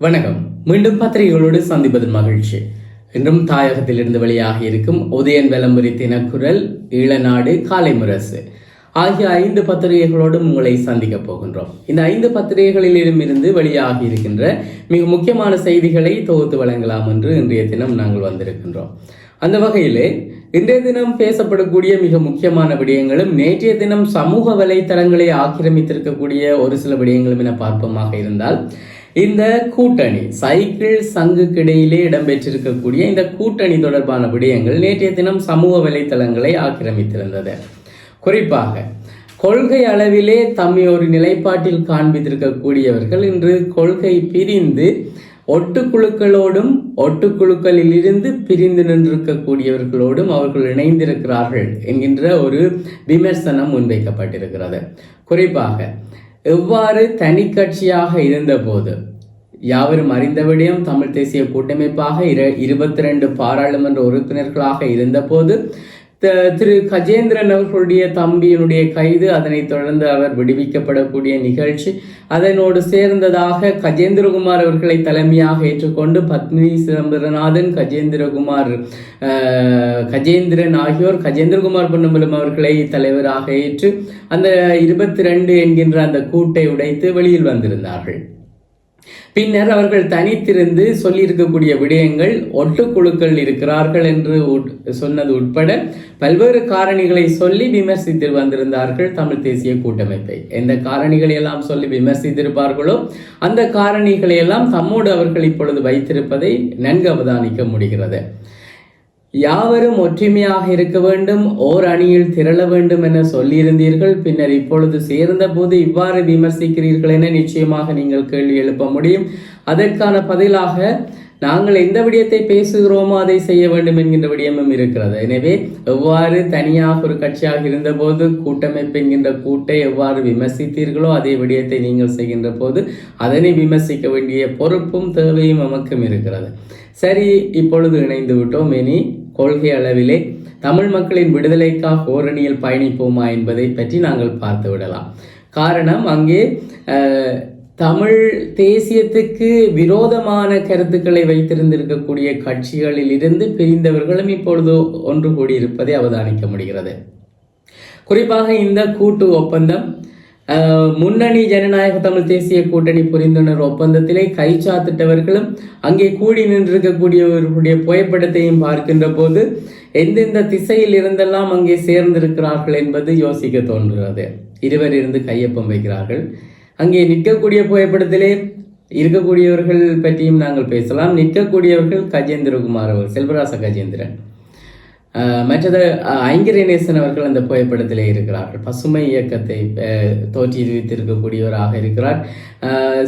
வணக்கம். மீண்டும் பத்திரிகைகளோடு சந்திப்பதன் மகிழ்ச்சி. இன்றும் தாயகத்திலிருந்து வெளியாக இருக்கும் உதயன் விளம்பரி தினக்குரல் ஈழநாடு காலை முரசு. ஆகிய ஐந்து பத்திரிகைகளோடும் உங்களை சந்திக்க போகின்றோம். இந்த ஐந்து பத்திரிகைகளிலும் இருந்து வெளியாகி இருக்கின்ற மிக முக்கியமான செய்திகளை தொகுத்து வழங்கலாம் என்று இன்றைய தினம் நாங்கள் வந்திருக்கின்றோம். அந்த வகையிலே இன்றைய தினம் பேசப்படக்கூடிய மிக முக்கியமான விடயங்களும் நேற்றைய தினம் சமூக வலைத்தளங்களை ஆக்கிரமித்திருக்கக்கூடிய ஒரு சில விடயங்களும் என பார்ப்போமாக இருந்தால் இந்த கூட்டணி சைக்கிள் சங்குக்கிடையிலே இடம்பெற்றிருக்கக்கூடிய இந்த கூட்டணி தொடர்பான விடயங்கள் நேற்றைய தினம் சமூக வலைத்தளங்களை ஆக்கிரமித்திருந்தது. குறிப்பாக கொள்கை அளவிலே தம்மை ஒரு நிலைப்பாட்டில் காண்பித்திருக்கக்கூடியவர்கள் இன்று கொள்கை பிரிந்து ஒட்டுக்குழுக்களோடும் ஒட்டுக்குழுக்களில் இருந்து பிரிந்து நின்றிருக்கக்கூடியவர்களோடும் அவர்கள் இணைந்திருக்கிறார்கள் என்கின்ற ஒரு விமர்சனம் முன்வைக்கப்பட்டிருக்கிறது. குறிப்பாக எவ்வாறு தனி கட்சியாக இருந்தபோது யாவரும் அறிந்த விடயம் தமிழ் தேசிய கூட்டமைப்பாக இரு இருபத்தி ரெண்டு பாராளுமன்ற உறுப்பினர்களாக இருந்தபோது த- திரு கஜேந்திரன் அவர்களுடைய தம்பியினுடைய கைது அதனைத் தொடர்ந்து அவர் விடுவிக்கப்படக்கூடிய நிகழ்ச்சி அதனோடு சேர்ந்ததாக கஜேந்திரகுமார் அவர்களை தலைமையாக ஏற்றுக்கொண்டு பத்மினி சிதம்பரநாதன் கஜேந்திரகுமார் அஹ், கஜேந்திரன் ஆகியோர் கஜேந்திரகுமார் பொன்னம்பலம் அவர்களை தலைவராக ஏற்று அந்த இருபத்தி ரெண்டு என்கின்ற அந்த கூட்டை உடைத்து வெளியில் வந்திருந்தார்கள். பின்னர் அவர்கள் தனித்திருந்து சொல்லியிருக்கக்கூடிய விடயங்கள் ஒட்டுக்குழுக்கள் இருக்கிறார்கள் என்று உட்- சொன்னது உட்பட பல்வேறு காரணிகளை சொல்லி விமர்சித்து வந்திருந்தார்கள் தமிழ் தேசிய கூட்டமைப்பை. எந்த காரணிகளை எல்லாம் சொல்லி விமர்சித்திருப்பார்களோ அந்த காரணிகளை எல்லாம் தம்மோடு அவர்கள் இப்பொழுது வைத்திருப்பதை நன்கு அவதானிக்க முடிகிறது. யாவரும் ஒற்றுமையாக இருக்க வேண்டும் ஓர் அணியில் திரள வேண்டும் என சொல்லியிருந்தீர்கள். பின்னர் இப்பொழுது சேர்ந்த போது இவ்வாறு விமர்சிக்கிறீர்கள் என நிச்சயமாக நீங்கள் கேள்வி எழுப்ப முடியும். அதற்கான பதிலாக நாங்கள் எந்த விடயத்தை பேசுகிறோமோ அதை செய்ய வேண்டும் என்கின்ற விடயமும் இருக்கிறது. எனவே எவ்வாறு தனியாக ஒரு கட்சியாக இருந்தபோது கூட்டமைப்பு என்கின்ற கூட்டை எவ்வாறு விமர்சித்தீர்களோ அதே விடயத்தை நீங்கள் செய்கின்ற போது அதனை விமர்சிக்க வேண்டிய பொறுப்பும் தேவையும் நமக்கும் இருக்கிறது. சரி இப்பொழுது இணைந்து விட்டோம். இனி கொள்கை அளவிலே தமிழ் மக்களின் விடுதலைக்காக ஓரணியில் பயணிப்போமா என்பதை பற்றி நாங்கள் பார்த்து விடலாம். காரணம் அங்கே தமிழ் தேசியத்துக்கு விரோதமான கருத்துக்களை வைத்திருந்திருக்கக்கூடிய கட்சிகளில் இருந்து பிரிந்தவர்களும் இப்பொழுது ஒன்று கூடியிருப்பதை அவதானிக்க முடிகிறது. குறிப்பாக இந்த கூட்டு ஒப்பந்தம் முன்னணி ஜனநாயக தமிழ் தேசிய கூட்டணி புரிந்துணர் ஒப்பந்தத்திலே கைச்சாத்திட்டவர்களும் அங்கே கூடி நின்றிருக்கக்கூடியவர்களுடைய புகைப்படத்தையும் பார்க்கின்ற போது எந்தெந்த திசையில் இருந்தெல்லாம் அங்கே சேர்ந்திருக்கிறார்கள் என்பது யோசிக்க தோன்றுகிறது. இருவர் இருந்து கையொப்பம் வைக்கிறார்கள். அங்கே நிற்கக்கூடிய புகைப்படத்திலே இருக்கக்கூடியவர்கள் பற்றியும் நாங்கள் பேசலாம். நிற்கக்கூடியவர்கள் கஜேந்திரகுமார் அவர்கள் செல்வராச கஜேந்திரன். மற்றது அஹ், அவர்கள் அந்த புகைப்படத்தில் இருக்கிறார்கள். பசுமை இயக்கத்தை அஹ், இருக்கிறார்.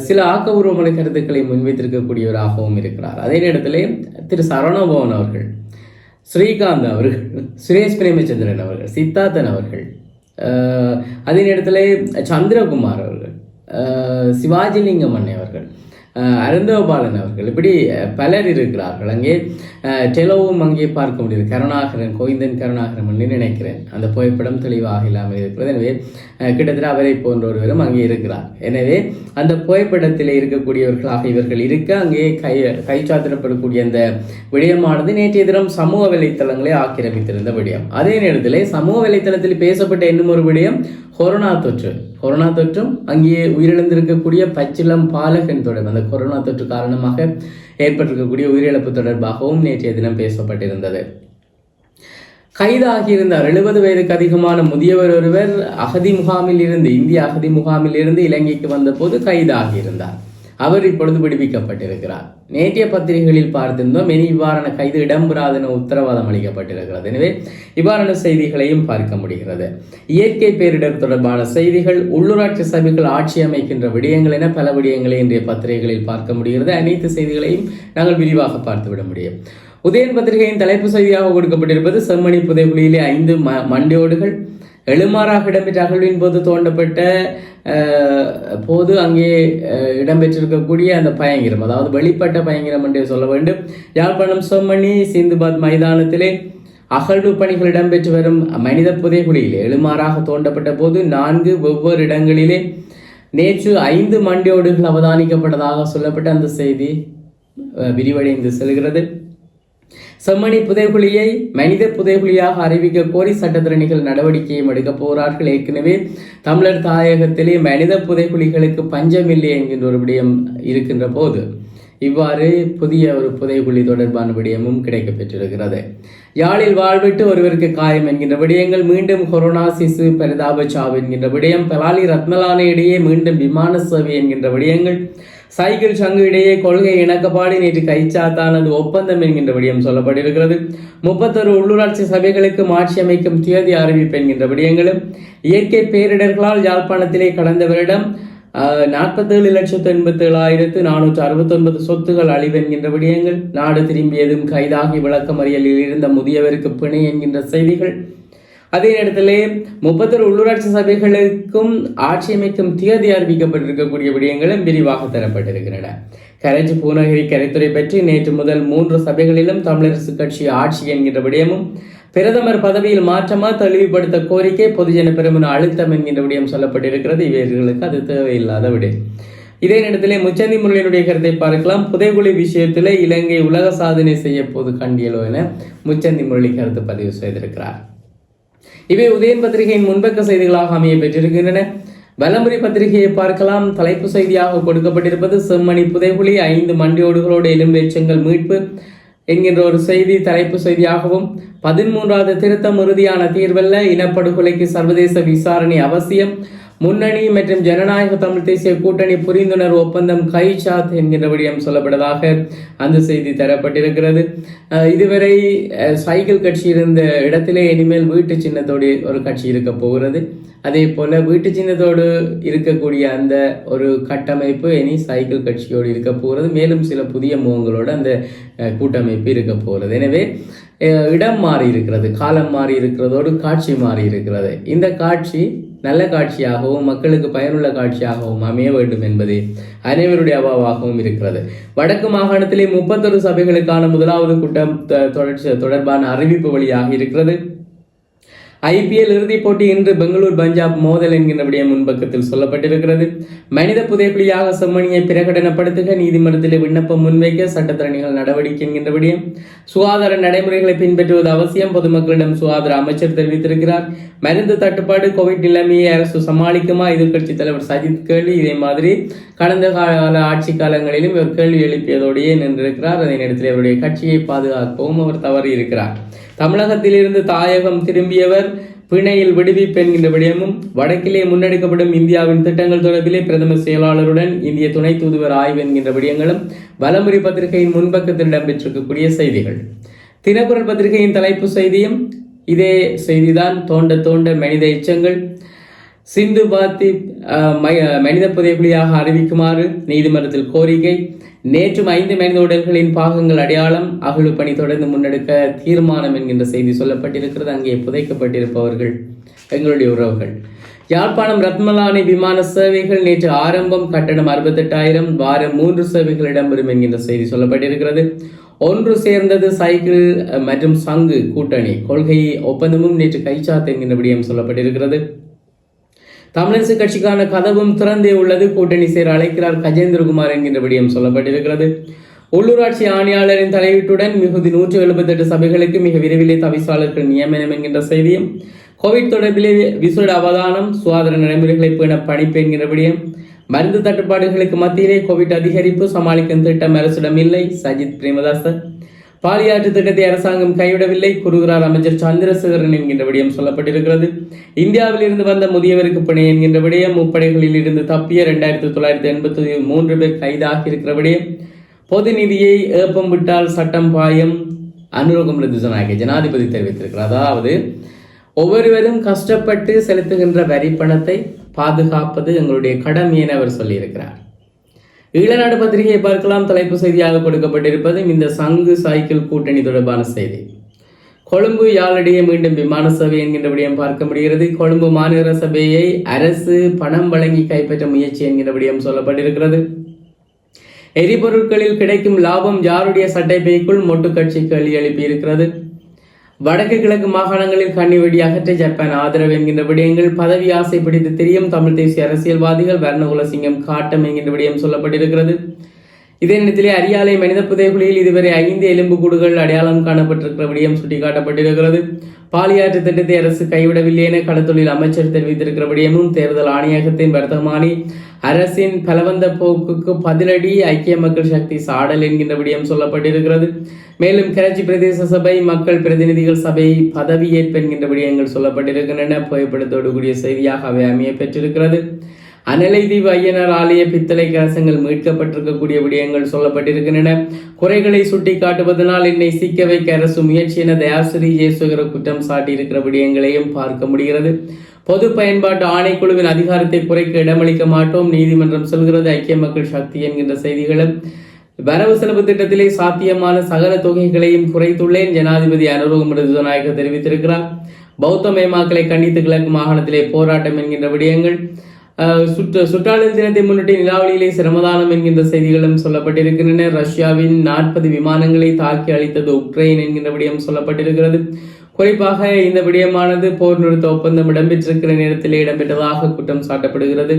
சில ஆக்கபூர்வமான கருத்துக்களை முன்வைத்திருக்கக்கூடியவராகவும் இருக்கிறார். அதே நேரத்திலே திரு சரணபவன் அவர்கள் ஸ்ரீகாந்த் அவர்கள் சுரேஷ் பிரேமச்சந்திரன் அவர்கள் சித்தார்த்தன் அவர்கள் அதே நேரத்தில் சந்திரகுமார் அவர்கள் சிவாஜிலிங்கம் அவர்கள் அருந்தவபாலன் அருந்தோபாலன் அவர்கள் இப்படி பலர் இருக்கிறார்கள். அங்கே டெலோவும் அங்கே பார்க்க முடியுது. கருணாகரன் கோவிந்தன் கருணாகரன் என்று நினைக்கிறேன். அந்த புகைப்படம் தெளிவாக இல்லாமல் இருக்கிறது. எனவே கிட்டத்தட்ட அவரை போன்ற ஒருவரும் அங்கே இருக்கிறார். எனவே அந்த புகைப்படத்தில் இருக்கக்கூடியவர்களாக இவர்கள் இருக்க அங்கே கை கைச்சாத்திடப்படக்கூடிய அந்த விடயமானது நேற்றைய தினம் சமூக வலைத்தளங்களை ஆக்கிரமித்திருந்த விடயம். அதே நேரத்தில் சமூக வலைத்தளத்தில் பேசப்பட்ட இன்னும் ஒரு விடயம் கொரோனா தொற்று. கொரோனா தொற்றும் அங்கே உயிரிழந்திருக்கக்கூடிய பச்சிளம் பாலகன் தொடர்பு. அந்த கொரோனா தொற்று காரணமாக ஏற்பட்டிருக்கக்கூடிய உயிரிழப்பு தொடர்பாகவும் நேற்றைய தினம் பேசப்பட்டிருந்தது. கைதாகியிருந்தார். எழுபது வயதுக்கு அதிகமான முதியவர் ஒருவர் அகதி முகாமில் இருந்து இந்திய அகதி முகாமில் இருந்து இலங்கைக்கு வந்தபோது கைதாகியிருந்தார். அவர் இப்பொழுது விடுவிக்கப்பட்டிருக்கிறார். நேற்றைய பத்திரிகைகளில் பார்த்திருந்தோம் இனி இவ்வாறான கைது இடம்பெறாது என உத்தரவாதம் அளிக்கப்பட்டிருக்கிறது. எனவே இவ்வாறான செய்திகளையும் பார்க்க முடிகிறது. இயற்கை பேரிடர் தொடர்பான செய்திகள் உள்ளூராட்சி சபைகள் ஆட்சி அமைக்கின்ற விடயங்கள் என பல விடயங்களை இன்றைய பத்திரிகைகளில் பார்க்க முடிகிறது. அனைத்து செய்திகளையும் நாங்கள் விரிவாக பார்த்துவிட முடியும். உதயன் பத்திரிகையின் தலைப்பு செய்தியாக கொடுக்கப்பட்டிருப்பது செம்மணி புதைகுழியிலே ஐந்து ம மண்டியோடுகள். எழுமாறாக இடம்பெற்ற அகழ்வின் போது தோண்டப்பட்ட போது அங்கே இடம்பெற்றிருக்கக்கூடிய அந்த பயங்கரம் அதாவது வெளிப்பட்ட பயங்கரம் என்றே சொல்ல வேண்டும். யாழ்ப்பாணம் செம்மணி சிந்துபாத் மைதானத்திலே அகழ்வு பணிகள் இடம்பெற்று வரும் மனித புதைகுழியிலே எழுமாறாக தோண்டப்பட்ட போது நான்கு வெவ்வேறு இடங்களிலே நேற்று ஐந்து மண்டியோடுகள் அவதானிக்கப்பட்டதாக சொல்லப்பட்ட அந்த செய்தி விரிவடைந்து செல்கிறது. செம்மணி புதைகுழியை மனித புதைகுழியாக அறிவிக்க கோரி சட்டத்திறனிகள் நடவடிக்கையும் எடுக்க போகிறார்கள். ஏற்கனவே தமிழர் தாயகத்திலே மனித புதைகுழிகளுக்கு பஞ்சமில்லை என்கின்ற ஒரு விடயம் இருக்கின்ற போது இவ்வாறு புதிய ஒரு புதைகுழி தொடர்பான விடயமும் கிடைக்கப் பெற்றிருக்கிறது யாழில் வாழ்விட்டு ஒருவருக்கு காயம் என்கின்ற விடயங்கள் மீண்டும் கொரோனா சிசு பரிதாப சாவு என்கின்ற விடயம் பலாலி ரத்மலான இடையே மீண்டும் விமான சேவை என்கின்ற விடயங்கள் சைக்கிள் சங்கு இடையே கொள்கை இணக்கப்பாடு நேற்று கைச்சாத்தானது ஒப்பந்தம் என்கின்ற விடயம் சொல்லப்பட்டிருக்கிறது. முப்பத்தொரு உள்ளூராட்சி சபைகளுக்கு மாற்றி அமைக்கும் தேதி அறிவிப்பு என்கின்ற விடயங்களும் இயற்கை பேரிடர்களால் யாழ்ப்பாணத்திலே கடந்த வருடம் நாற்பத்தேழு லட்சத்து எண்பத்தி ஏழாயிரத்து நானூற்று அறுபத்தொன்பது சொத்துகள் அழிவு என்கின்ற விடயங்கள் நாடு திரும்பியதும் கைதாகி விளக்கமறியலில் இருந்த முதியவருக்கு பிணை என்கின்ற செய்திகள் அதே நேரத்திலே முப்பத்தொரு உள்ளூராட்சி சபைகளுக்கும் ஆட்சி அமைக்கும் தேதி அறிவிக்கப்பட்டிருக்கக்கூடிய விடயங்களும் விரிவாக தரப்பட்டிருக்கின்றன. கரைச்சி பூநகரி கரைத்துறை பற்றி நேற்று முதல் மூன்று சபைகளிலும் தமிழரசு கட்சி ஆட்சி என்கின்ற விடயமும் பிரதமர் பதவியில் மாற்றமா தெளிவுபடுத்த கோரிக்கை பொதுஜன பெருமன அழுத்தம் என்கின்ற விடயம் சொல்லப்பட்டிருக்கிறது. இவர்களுக்கு அது தேவையில்லாத விடயம். இதே நேரத்திலே முச்சந்தி முரளியினுடைய கருத்தை பார்க்கலாம். புதைகுழி விஷயத்திலே இலங்கை உலக சாதனை செய்ய போது கண்டியலோ என முச்சந்தி முரளி கருத்து பதிவு செய்திருக்கிறார். இவை உதயன் பத்திரிகையின் முன்பக்க செய்திகளாக அமைய பெற்றிருக்கின்றன. வலம்புரி பத்திரிகையை பார்க்கலாம். தலைப்பு செய்தியாக கொடுக்கப்பட்டிருப்பது செம்மணி புதைகுழி ஐந்து மண்டியோடுகளோடு எலும்பேச்சங்கள் மீட்பு என்கின்ற ஒரு செய்தி தலைப்பு செய்தியாகவும் பதிமூன்றாவது திருத்தம் உறுதியான தீர்வல்ல இனப்படுகொலைக்கு சர்வதேச விசாரணை அவசியம். முன்னணி மற்றும் ஜனநாயக தமிழ் தேசிய கூட்டணி புரிந்துணர்வு ஒப்பந்தம் கைச்சாத் என்கின்ற விடயம் சொல்லப்பட்டதாக அந்த செய்தி தரப்பட்டிருக்கிறது. இதுவரை சைக்கிள் கட்சி இருந்த இடத்திலே இனிமேல் வீட்டு சின்னத்தோடு ஒரு கட்சி இருக்க போகிறது. அதே போல வீட்டு சின்னத்தோடு இருக்கக்கூடிய அந்த ஒரு கட்டமைப்பு இனி சைக்கிள் கட்சியோடு இருக்க போகிறது. மேலும் சில புதிய முகங்களோடு அந்த கூட்டமைப்பு இருக்க போகிறது. எனவே இடம் மாறி இருக்கிறது காலம் மாறி இருக்கிறதோடு காட்சி மாறி இருக்கிறது இந்த காட்சி நல்ல காட்சியாகவும் மக்களுக்கு பயனுள்ள காட்சியாகவும் அமைய வேண்டும் என்பது அனைவருடைய அவாவாகவும் இருக்கிறது. வடக்கு மாகாணத்திலே முப்பத்தொரு சபைகளுக்கான முதலாவது கூட்டம் தொடர்ச்சி தொடர்பான அறிவிப்பு வழியாக இருக்கிறது. ஐபிஎல் இறுதிப் போட்டி இன்று பெங்களூர் பஞ்சாப் மோதல் என்கின்ற விடயம் முன்பக்கத்தில் சொல்லப்பட்டிருக்கிறது. மனித புதைக்குழியாக செம்மணியை பிரகடனப்படுத்துக நீதிமன்றத்தில் விண்ணப்பம் முன்வைக்க சட்டத்தரணிகள் நடவடிக்கை என்கின்ற விடயம். சுகாதார நடைமுறைகளை பின்பற்றுவது அவசியம். பொதுமக்களிடம் சுகாதார அமைச்சர் தெரிவித்திருக்கிறார். மருந்து தட்டுப்பாடு கோவிட் நிலைமையை அரசு சமாளிக்குமா? எதிர்க்கட்சி தலைவர் சஜித் கேள்வி இதே மாதிரி கடந்த கால ஆட்சி காலங்களிலும் இவர் கேள்வி எழுப்பியதோடையே நின்றிருக்கிறார். அதே நேரத்தில் அவருடைய கட்சியை பாதுகாக்கவும் அவர் தவறியிருக்கிறார். தமிழகத்திலிருந்து தாயகம் திரும்பியவர் பிணையில் விடுவிப்பு என்கின்ற விடயமும் வடக்கிலே முன்னெடுக்கப்படும் இந்தியாவின் திட்டங்கள் தொடர்பிலே பிரதமர் செயலாளருடன் இந்திய துணை தூதுவர் ஆய்வு என்கின்ற விடயங்களும் வலமுறை பத்திரிகையின் முன்பக்கத்தில் இடம்பெற்றிருக்கக்கூடிய செய்திகள். தினக்குரல் பத்திரிகையின் தலைப்பு செய்தியும் இதே செய்திதான். தோண்ட தோண்ட மனித எச்சங்கள். சிந்து பாத்தி மனித புதைக்குழியாக அறிவிக்குமாறு நீதிமன்றத்தில் கோரிக்கை. நேற்றும் ஐந்து மனித உடல்களின் பாகங்கள் அடையாளம் அகழு பணி தொடர்ந்து முன்னெடுக்க தீர்மானம் என்கின்ற செய்தி சொல்லப்பட்டிருக்கிறது அங்கே புதைக்கப்பட்டிருப்பவர்கள் எங்களுடைய உறவுகள். யாழ்ப்பாணம் ரத்மலானி விமான சேவைகள் நேற்று ஆரம்பம் கட்டணம் அறுபத்தெட்டாயிரம் வாரம் மூன்று சேவைகள் இடம்பெறும் என்கின்ற செய்தி சொல்லப்பட்டிருக்கிறது. ஒன்று சேர்ந்தது சைக்கிள் மற்றும் சங்கு கூட்டணி. கொள்கை ஒப்பந்தமும் நேற்று கைச்சாத்து என்கின்ற விடயம் சொல்லப்பட்டிருக்கிறது. தமிழரசு கட்சிக்கான கதவும் திறந்தே உள்ளது. கூட்டணி சேர அழைக்கிறார் கஜேந்திரகுமார் என்கின்ற விடயம் சொல்லப்பட்டிருக்கிறது. உள்ளூராட்சி ஆணையாளரின் தலையீட்டுடன் மிகுதி நூற்றி எழுபத்தெட்டு சபைகளுக்கு மிக விரைவிலே தவிசாளர்கள் நியமனம் என்கின்ற செய்தியும் கோவிட் தொடர்பிலே விசேட அவதானம் சுகாதார நடைமுறைகளை பேண பணிப்பு என்கிற விடயம் மருந்து தட்டுப்பாடுகளுக்கு மத்தியிலே கோவிட் அதிகரிப்பு சமாளிக்கும் திட்டம் அரசிடம் இல்லை. சஜித் பிரேமதாச பாலியாற்று திட்டத்தை அரசாங்கம் கைவிடவில்லை. கூறுகிறார் அமைச்சர் சந்திரசேகரன் என்கின்ற விடயம் சொல்லப்பட்டிருக்கிறது. இந்தியாவில் இருந்து வந்த முதியவருக்கு பிணை என்கின்ற விடயம் முப்படைகளில் இருந்து தப்பிய இரண்டாயிரத்தி தொள்ளாயிரத்தி எண்பத்தி மூன்று பேர் கைதாகி இருக்கிற விடயம். பொது நிதியை ஏப்பம் விட்டால் சட்டம் பாயம். அனுரோகம் திசநாயக ஜனாதிபதி தெரிவித்திருக்கிறார். அதாவது ஒவ்வொருவரும் கஷ்டப்பட்டு செலுத்துகின்ற வரி பணத்தை பாதுகாப்பது எங்களுடைய கடமை என அவர் சொல்லியிருக்கிறார். ஈழநாடு பத்திரிகையை பார்க்கலாம். தலைப்பு செய்தியாக கொடுக்கப்பட்டிருப்பது இந்த சங்கு சைக்கிள் கூட்டணி தொடர்பான செய்தி. கொழும்பு யாழிடையே மீண்டும் விமான சபை என்கின்ற விடயம் பார்க்க முடிகிறது. கொழும்பு மாநகர சபையை அரசு பணம் வழங்கி கைப்பற்ற முயற்சி என்கின்ற விடயம் சொல்லப்பட்டிருக்கிறது. எரிபொருட்களில் கிடைக்கும் லாபம் யாருடைய சட்டை பைக்குள் மொட்டு கட்சிக்கு எழுப்பி இருக்கிறது வடக்கு கிழக்கு மாகாணங்களில் கண்ணி வெடி அகற்ற ஜப்பான் ஆதரவு என்கின்ற விடயங்கள் பதவி ஆசை பிடித்து தெரியும் தமிழ் தேசிய அரசியல்வாதிகள் வர்ணகுலசிங்கம் காட்டம் என்கின்ற விடயம் சொல்லப்பட்டிருக்கிறது. இதே நேரத்திலே அரியாலை மனித புதைகுழியில் இதுவரை ஐந்து எலும்புக்கூடுகள் அடையாளம் காணப்பட்டிருக்கிற விடயம் சுட்டிக்காட்டப்பட்டிருக்கிறது. பாலியாற்று திட்டத்தை அரசு கைவிடவில்லை என கடத்தொழில் அமைச்சர் தெரிவித்திருக்கிற விடயமும் தேர்தல் ஆணையகத்தின் வர்த்தமானி அரசின் பலவந்த போக்குக்கு பதிலடி ஐக்கிய மக்கள் சக்தி சாடல் என்கின்ற விடயம் சொல்லப்பட்டிருக்கிறது. மேலும் கராச்சி பிரதேச சபை மக்கள் பிரதிநிதிகள் சபை பதவியேற்பு என்கின்ற விடயங்கள் சொல்லப்பட்டிருக்கின்றன. புகைப்படத்தோடு கூடிய செய்தியாக அவை அமைய பெற்றிருக்கிறது. அனலைதீவு ஐயனார் ஆலய பித்தளை கலசங்கள் மீட்கப்பட்டிருக்கக்கூடிய விடயங்கள் சொல்லப்பட்டிருக்கின்றன. குறைகளை சுட்டி காட்டுவதனால் என்னை சிக்க வைக்க அரசு முயற்சி என தயாசிரி ஜெயசுகர குற்றம் சாட்டியிருக்கிற விடயங்களையும் பார்க்க முடிகிறது. பொது பயன்பாட்டு ஆணைக்குழுவின் அதிகாரத்தை குறைக்க இடமளிக்க மாட்டோம். நீதிமன்றம் சொல்கிறது ஐக்கிய மக்கள் சக்தி என்கின்ற செய்திகளும் வரவு செலவு திட்டத்திலே சாத்தியமான சகல தொகைகளையும் குறைத்துள்ளேன். ஜனாதிபதி அனுரூப் நாயக்க தெரிவித்திருக்கிறார். பௌத்த மேமாக்களை கண்டித்து கிழக்கு மாகாணத்திலே போராட்டம் என்கின்ற விடயங்கள் சுற்று சுற்றாடல் தினத்தை முன்னிட்டு நிலாவளியிலே சிரமதானம் என்கின்ற செய்திகளும் சொல்லப்பட்டிருக்கின்றன. ரஷ்யாவின் நாற்பது விமானங்களை தாக்கி அளித்தது உக்ரைன் என்கின்ற விடயம் சொல்லப்பட்டிருக்கிறது. குறிப்பாக இந்த விடயமானது போர் நிறுத்த ஒப்பந்தம் இடம்பெற்றிருக்கிற நேரத்தில் இடம்பெற்றதாக குற்றம் சாட்டப்படுகிறது.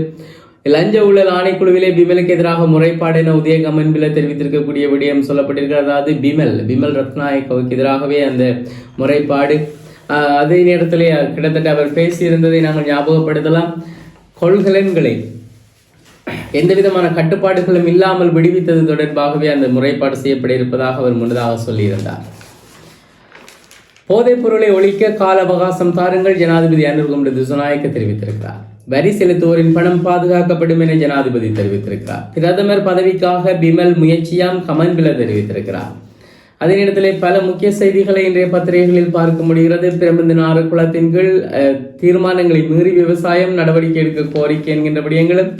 லஞ்ச ஊழல் ஆணைக்குழுவிலே பிமலுக்கு எதிராக முறைப்பாடு என உதய கமன்பில தெரிவித்திருக்கக்கூடிய விடயம் சொல்லப்பட்டிருக்கிறது. அதாவது பிமல் பிமல் ரத்நாயக்கவுக்கு எதிராகவே அந்த முறைப்பாடு. அதே நேரத்திலே கிட்டத்தட்ட அவர் பேசியிருந்ததை நாங்கள் ஞாபகப்படுத்தலாம். கொள்கலன்களை. எந்த விதமான கட்டுப்பாடுகளும் இல்லாமல் விடுவித்தது தொடர்பாகவே அந்த முறைப்பாடு செய்யப்பட இருப்பதாக அவர் முன்னதாக சொல்லியிருந்தார். போதைப் பொருளை ஒழிக்க கால அவகாசம் தாருங்கள் ஜனாதிபதி அனுர்கும்டு திசுநாயக்க தெரிவித்திருக்கிறார். வரி செலுத்துவோரின் பணம் பாதுகாக்கப்படும் என ஜனாதிபதி தெரிவித்திருக்கிறார். பிரதமர் பதவிக்காக பிமல் முயற்சியாம் கமன்பில தெரிவித்திருக்கிறார். அதே நேரத்தில் பல முக்கிய செய்திகளை இன்றைய பத்திரிகைகளில் பார்க்க முடிகிறது. பிரபந்த ஆறு குளத்தின் கீழ் தீர்மானங்களை மீறி விவசாயம் நடவடிக்கை எடுக்க கோரிக்கை என்கின்ற விடயங்களும்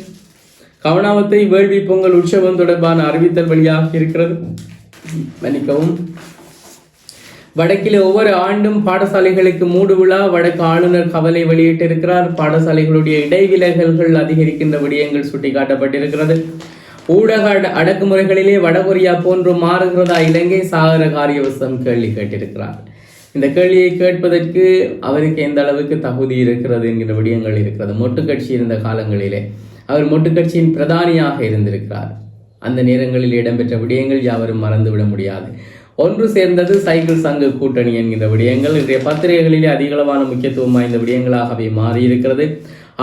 கவனாவத்தை வேள்வி பொங்கல் உற்சவம் தொடர்பான அறிவித்தல் வழியாக இருக்கிறது. மன்னிக்கவும். வடக்கில் ஒவ்வொரு ஆண்டும் பாடசாலைகளுக்கு மூடு விழா வடக்கு ஆளுநர் கவலை வெளியிட்டிருக்கிறார். பாடசாலைகளுடைய இடைவிலகல்கள் அதிகரிக்கின்ற விடயங்கள் சுட்டிக்காட்டப்பட்டிருக்கிறது. ஊடக அடக்குமுறைகளிலே வடகொரியா போன்று மாறுகிறதா இலங்கை சாகர காரியவசம் கேள்வி கேட்டிருக்கிறார். இந்த கேள்வியை கேட்பதற்கு அவருக்கு எந்த அளவுக்கு தகுதி இருக்கிறது என்கிற விடயங்கள் இருக்கிறது. மொட்டு கட்சி இருந்த காலங்களிலே அவர் மொட்டு கட்சியின் பிரதானியாக இருந்திருக்கிறார். அந்த நேரங்களில் இடம்பெற்ற விடயங்கள் யாவரும் மறந்துவிட முடியாது. ஒன்று சேர்ந்தது சைக்கிள் சங்க கூட்டணி என்கிற விடயங்கள். இன்றைய பத்திரிகைகளிலே அதிகளவான முக்கியத்துவம் வாய்ந்த விடயங்களாகவே மாறியிருக்கிறது.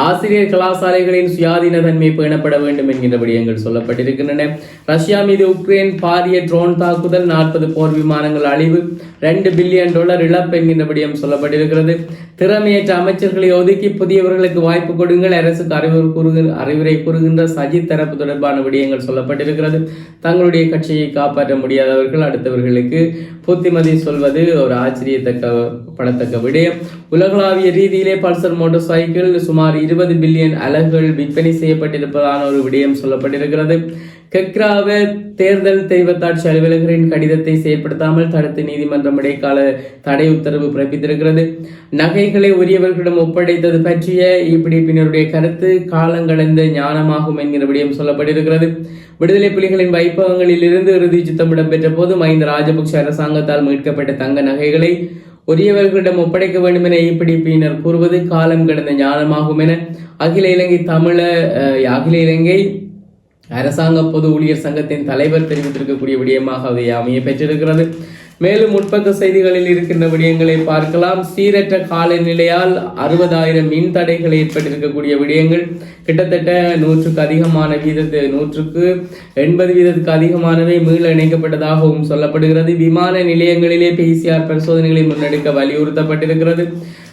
ஆசிரியர் கலாசாலைகளின் சுயாதீன தன்மை பேணப்பட வேண்டும் என்கின்ற விடயங்கள் சொல்லப்பட்டிருக்கின்றன. ரஷ்யா மீது உக்ரைன் பாரிய ட்ரோன் தாக்குதல் நாற்பது போர் விமானங்கள் அழிவு ரெண்டு பில்லியன் டாலர் இழப்பு என்கின்ற விடயம் சொல்லப்பட்டிருக்கிறது. திறமையற்ற அமைச்சர்களை ஒதுக்கி புதியவர்களுக்கு வாய்ப்பு கொடுங்கள் அரசுக்கு அறிவுரை கூறுகிற அறிவுரை கூறுகின்ற சஜித் தரப்பு தொடர்பான விடயங்கள் சொல்லப்பட்டிருக்கிறது. தங்களுடைய கட்சியை காப்பாற்ற முடியாதவர்கள் அடுத்தவர்களுக்கு புத்திமதி சொல்வது ஒரு ஆச்சரியத்தக்க படத்தக்க விடயம். உலகளாவிய ரீதியிலே பல்சர் மோட்டார் சைக்கிள் சுமார் இருபது பில்லியன் அலகுகள் விற்பனை செய்யப்பட்டிருப்பதான ஒரு விடயம் சொல்லப்பட்டிருக்கிறது. கெக்ராவ தேர்தல் தெய்வத்தாட்சி அலுவலகரின் கடிதத்தை செயற்படுத்தாமல் தடுத்து நீதிமன்றம் இடைக்கால தடை உத்தரவு பிறப்பித்திருக்கிறது. நகைகளை உரியவர்களிடம் ஒப்படைத்தது பற்றிய இப்படி பின்னருடைய கருத்து காலங்கடந்த ஞானமாகும் என்கிற விடயம் சொல்லப்பட்டிருக்கிறது. விடுதலை புலிகளின் வைப்பகங்களில் இருந்து இறுதி சுத்தம் இடம்பெற்ற போது மஹிந்த ராஜபக்ஷ அரசாங்கத்தால் மீட்கப்பட்ட தங்க நகைகளை உரியவர்களிடம் ஒப்படைக்க வேண்டும் என ஏபிடிபியினர் கூறுவது காலம் கடந்த ஞானமாகும் என அகில இலங்கை தமிழ அகில இலங்கை அரசாங்க பொது ஊழியர் சங்கத்தின் தலைவர் தெரிவித்திருக்கக்கூடிய விடயமாக அதை அமைய பெற்றிருக்கிறது. மேலும் முற்பக்க செய்திகளில் இருக்கின்ற விடயங்களை பார்க்கலாம். சீரற்ற காலநிலையால் அறுபதாயிரம் மின் தடைகள் ஏற்பட்டிருக்கக்கூடிய விடயங்கள். கிட்டத்தட்ட நூற்றுக்கு அதிகமான வீதத்து நூற்றுக்கு எண்பது வீதத்துக்கு அதிகமானவை மீள இணைக்கப்பட்டதாகவும் சொல்லப்படுகிறது. விமான நிலையங்களிலே பிசிஆர் பரிசோதனைகளை முன்னெடுக்க வலியுறுத்தப்பட்டிருக்கிறது.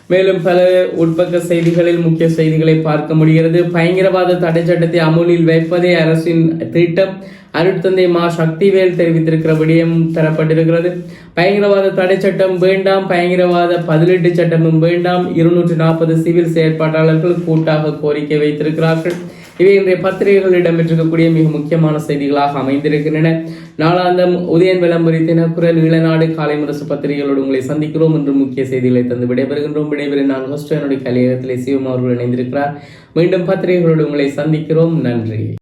மேலும் பல உட்பக்க செய்திகளில் முக்கிய செய்திகளை பார்க்க முடிகிறது. பயங்கரவாத தடை சட்டத்தை அமுலில் வைப்பதே அரசின் திட்டம். அருட்தந்தை மா. சக்திவேல் தெரிவித்திருக்கிற விடயம் தரப்பட்டிருக்கிறது. பயங்கரவாத தடை சட்டம் வேண்டாம். பயங்கரவாத பதிலீட்டு சட்டமும் வேண்டாம். இருநூற்றி நாற்பது சிவில் செயற்பாட்டாளர்கள் கூட்டாக கோரிக்கை வைத்திருக்கிறார்கள். இவை இன்றைய பத்திரிகைகளிடம் இடம்பெற்றிருக்கக்கூடிய மிக முக்கியமான செய்திகளாக அமைந்திருக்கின்றன. நாளாந்தம் உதயன் விளம்பரி தினக்குரல் இளநாடு காலை முரசு பத்திரிகைகளோடு உங்களை சந்திக்கிறோம். என்று முக்கிய செய்திகளை தந்து விடைபெறுகின்றோம். விடைபெறும் நான் ஹோஸ்டனுடைய கலையகத்திலே சிவம் அவர்கள் இணைந்திருக்கிறார். மீண்டும் பத்திரிகைகளோடு உங்களை சந்திக்கிறோம். நன்றி.